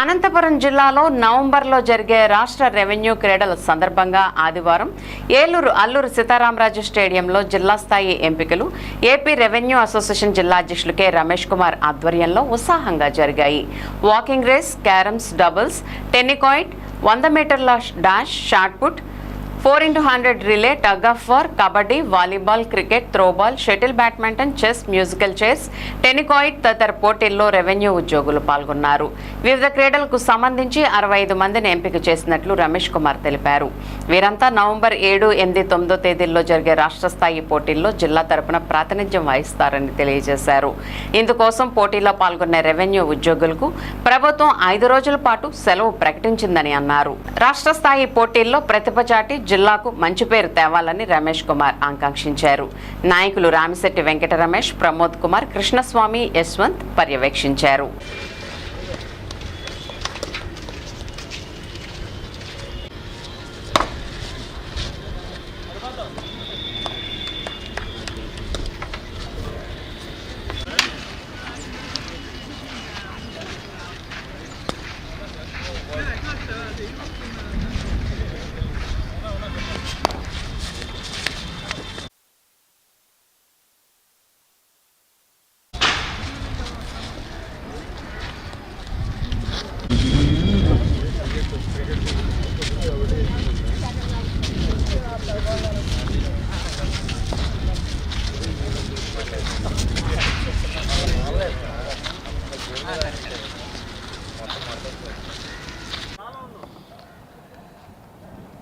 అనంతపురం జిల్లాలో నవంబర్లో జరిగే రాష్ట్ర రెవెన్యూ క్రీడల సందర్భంగా ఆదివారం ఏలూరు అల్లూరు సీతారామరాజు స్టేడియంలో జిల్లా స్థాయి ఎంపికలు ఏపీ రెవెన్యూ అసోసియేషన్ జిల్లా అధ్యక్షులు కె రమేష్ కుమార్ ఆధ్వర్యంలో ఉత్సాహంగా జరిగాయి. Walking race carroms doubles tennikoit వంద మీటర్ల dash shot put four into hundred relay tug of war kabaddi volleyball cricket throwball shuttle badminton chess musical chairs tennikoit తదితర పోటీల్లో రెవెన్యూ ఉద్యోగులు పాల్గొన్నారు. వివిధ క్రీడలకు సంబంధించి అరవై ఐదు మందిని ఎంపిక చేసినట్లు రమేష్ కుమార్ తెలిపారు. వీరంతా నవంబర్ ఏడు ఎనిమిది తొమ్మిదో తేదీల్లో జరిగే రాష్ట్ర స్థాయి పోటీల్లో జిల్లా తరపున ప్రాతినిధ్యం వహిస్తారని తెలియజేశారు. ఇందుకోసం పోటీలో పాల్గొనే రెవెన్యూ ఉద్యోగులకు ప్రభుత్వం ఐదు రోజుల పాటు సెలవు ప్రకటించిందని అన్నారు. రాష్ట్ర స్థాయి పోటీల్లో ప్రతిభ చాటి జిల్లాకు మంచి పేరు తేవాలని రమేష్ కుమార్ ఆకాంక్షించారు. నాయకులు రామిశెట్టి వెంకట రమేష్ ప్రమోద్ కుమార్ కృష్ణస్వామి యశ్వంత్ పర్యవేక్షించారు.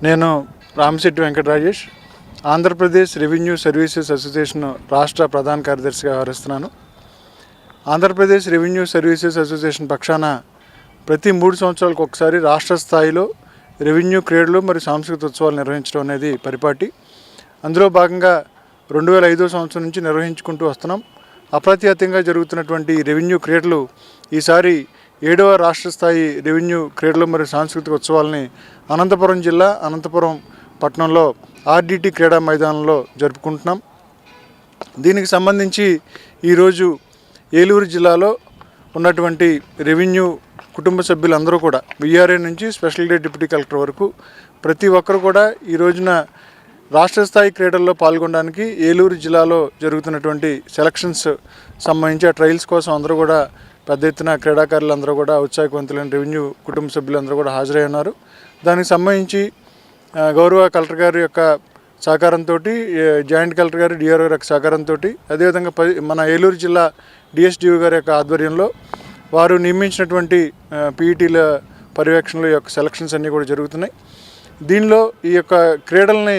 నేను Ramasetti Venkata Rajesh Andhra Pradesh revenue services association రాష్ట్ర ప్రధాన కార్యదర్శిగా వ్యవహరిస్తున్నాను. ఆంధ్రప్రదేశ్ రెవెన్యూ సర్వీసెస్ అసోసియేషన్ పక్షాన ప్రతి మూడు సంవత్సరాలకు ఒకసారి రాష్ట్ర స్థాయిలో రెవెన్యూ క్రీడలు మరియు సాంస్కృతిక ఉత్సవాలు నిర్వహించడం అనేది పరిపాటి. అందులో భాగంగా రెండు వేల ఐదో సంవత్సరం నుంచి నిర్వహించుకుంటూ వస్తున్నాం. అప్రతిహతంగా జరుగుతున్నటువంటి రెవెన్యూ క్రీడలు ఈసారి ఏడవ రాష్ట్ర స్థాయి రెవెన్యూ క్రీడలు మరియు సాంస్కృతిక ఉత్సవాలని అనంతపురం జిల్లా అనంతపురం పట్టణంలో ఆర్డిటి క్రీడా మైదానంలో జరుపుకుంటున్నాం. దీనికి సంబంధించి ఈరోజు ఏలూరు జిల్లాలో ఉన్నటువంటి రెవెన్యూ కుటుంబ సభ్యులందరూ కూడా విఆర్ఏ నుంచి స్పెషల్ డే డిప్యూటీ కలెక్టర్ వరకు ప్రతి ఒక్కరు కూడా ఈ రోజున రాష్ట్ర స్థాయి క్రీడల్లో పాల్గొనడానికి ఏలూరు జిల్లాలో జరుగుతున్నటువంటి సెలక్షన్స్ సంబంధించి ఆ ట్రయల్స్ కోసం అందరూ కూడా పెద్ద ఎత్తున క్రీడాకారులందరూ కూడా ఉత్సాహవంతులైన రెవెన్యూ కుటుంబ సభ్యులందరూ కూడా హాజరై ఉన్నారు దానికి సంబంధించి గౌరవ కలెక్టర్ గారి యొక్క సహకారంతో జాయింట్ కలెక్టర్ గారి డిఆర్ఓ యొక్క సహకారంతో అదేవిధంగా మన ఏలూరు జిల్లా డిఎస్డిఓ గారి యొక్క ఆధ్వర్యంలో వారు నియమించినటువంటి పీఈటీల పర్యవేక్షణలో యొక్క సెలక్షన్స్ అన్నీ కూడా జరుగుతున్నాయి. దీనిలో ఈ యొక్క క్రీడల్ని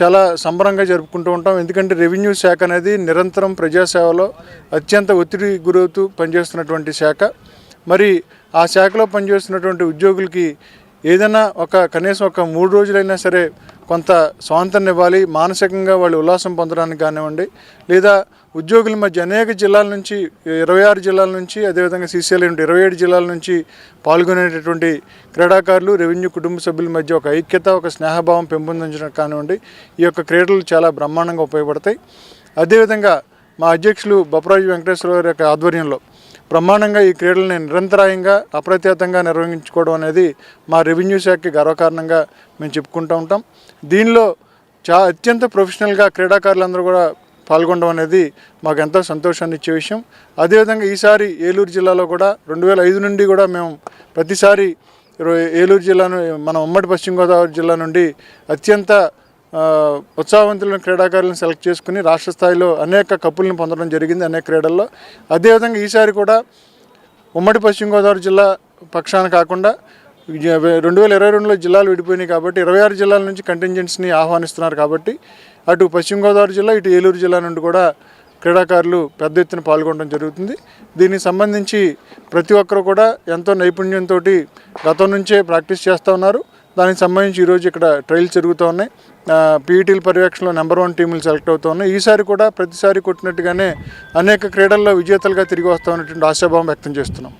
చాలా సంబరంగా జరుపుకుంటూ ఉంటాం. ఎందుకంటే రెవెన్యూ శాఖ అనేది నిరంతరం ప్రజాసేవలో అత్యంత ఒత్తిడి గురవుతూ పనిచేస్తున్నటువంటి శాఖ. మరి ఆ శాఖలో పనిచేస్తున్నటువంటి ఉద్యోగులకి ఏదైనా ఒక కనీసం ఒక మూడు రోజులైనా సరే కొంత స్వాతంత్రం ఇవ్వాలి. మానసికంగా వాళ్ళు ఉల్లాసం పొందడానికి కానివ్వండి లేదా ఉద్యోగుల మధ్య అనేక జిల్లాల నుంచి ఇరవై ఆరు జిల్లాల నుంచి అదేవిధంగా సీసీఎల్ నుండి ఇరవై ఏడు జిల్లాల నుంచి పాల్గొనేటటువంటి క్రీడాకారులు రెవెన్యూ కుటుంబ సభ్యుల మధ్య ఒక ఐక్యత ఒక స్నేహభావం పెంపొందించడం కానివ్వండి ఈ యొక్క క్రీడలు చాలా బ్రహ్మాండంగా ఉపయోగపడతాయి. అదేవిధంగా మా అధ్యక్షులు బొప్పరాజు వెంకటేశ్వర గారి యొక్క ఆధ్వర్యంలో బ్రహ్మాండంగా ఈ క్రీడల్ని నిరంతరాయంగా అప్రత్యాతంగా నిర్వహించుకోవడం అనేది మా రెవెన్యూ శాఖకి గర్వకారణంగా మేము చెప్పుకుంటూ ఉంటాం. దీనిలో చా అత్యంత ప్రొఫెషనల్గా క్రీడాకారులందరూ కూడా పాల్గొనడం అనేది మాకు ఎంతో సంతోషాన్ని ఇచ్చే విషయం. అదేవిధంగా ఈసారి ఏలూరు జిల్లాలో కూడా రెండు వేల ఐదు నుండి కూడా మేము ప్రతిసారి ఏలూరు జిల్లాను మన ఉమ్మడి పశ్చిమ గోదావరి జిల్లా నుండి అత్యంత ఉత్సాహవంతులైన క్రీడాకారులను సెలెక్ట్ చేసుకుని రాష్ట్ర స్థాయిలో అనేక కప్పులను పొందడం జరిగింది అనేక క్రీడల్లో. అదేవిధంగా ఈసారి కూడా ఉమ్మడి పశ్చిమ గోదావరి జిల్లా పక్షాన కాకుండా రెండు వేల ఇరవై రెండులో జిల్లాలు విడిపోయినాయి కాబట్టి ఇరవై ఆరు జిల్లాల నుంచి కంటింజెంట్స్ని ఆహ్వానిస్తున్నారు కాబట్టి అటు పశ్చిమ గోదావరి జిల్లా ఇటు ఏలూరు జిల్లా నుండి కూడా క్రీడాకారులు పెద్ద ఎత్తున పాల్గొనడం జరుగుతుంది. దీనికి సంబంధించి ప్రతి ఒక్కరు కూడా ఎంతో నైపుణ్యంతో గతం నుంచే ప్రాక్టీస్ చేస్తూ ఉన్నారు. దానికి సంబంధించి ఈరోజు ఇక్కడ ట్రయల్స్ జరుగుతూ ఉన్నాయి. పీఈటీల పర్యవేక్షణలో నెంబర్ వన్ టీములు సెలెక్ట్ అవుతూ ఉన్నాయి. ఈసారి కూడా ప్రతిసారి కొట్టినట్టుగానే అనేక క్రీడల్లో విజేతలుగా తిరిగి వస్తామనేటువంటి ఆశాభావం వ్యక్తం చేస్తున్నాం.